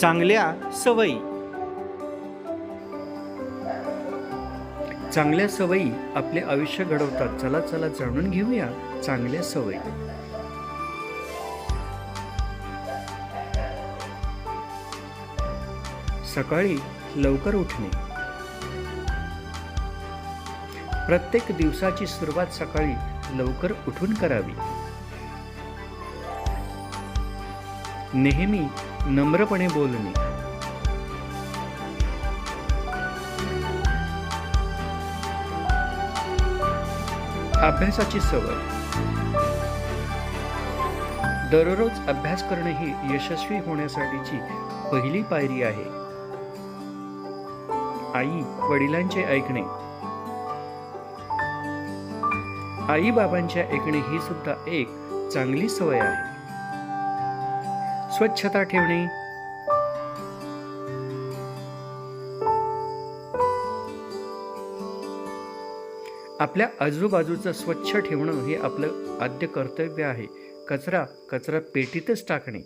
चांगल्या सवयी. चांगल्या सवयी आपले आयुष्य घडवतात. चला चला जाणून घेऊया चांगल्या सवयी. सकाळी लवकर उठणे. प्रत्येक दिवसाची सुरुवात सकाळी लवकर उठून करावी. नेहमी नम्रपणे बोलणे. अभ्यासाची सवय. दररोज अभ्यास करणे ही यशस्वी होण्यासाठीची पहिली पायरी आहे. आई वडिलांचे ऐकणे. आई बाबांचे ऐकणे ही सुद्धा एक चांगली सवय आहे. स्वच्छता ठेवणे. आपल्या आजूबाजूचं स्वच्छ ठेवणं हे आपलं आद्य कर्तव्य आहे. कचरा कचरा पेटीतच टाकणे.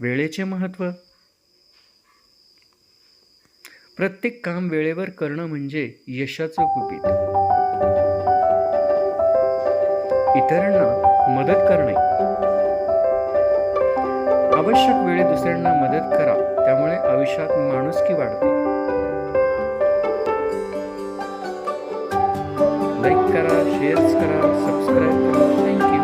वेळेचे महत्त्व. प्रत्येक काम वेळेवर करणं म्हणजे यशाचं कुपित इतरांना मदत करणे. आवश्यक वेळी दुसऱ्यांना मदत करा. त्यामुळे आयुष्यात माणुसकी वाढते. लाईक करा शेअर्स करा सबस्क्राईब करा. थँक्यू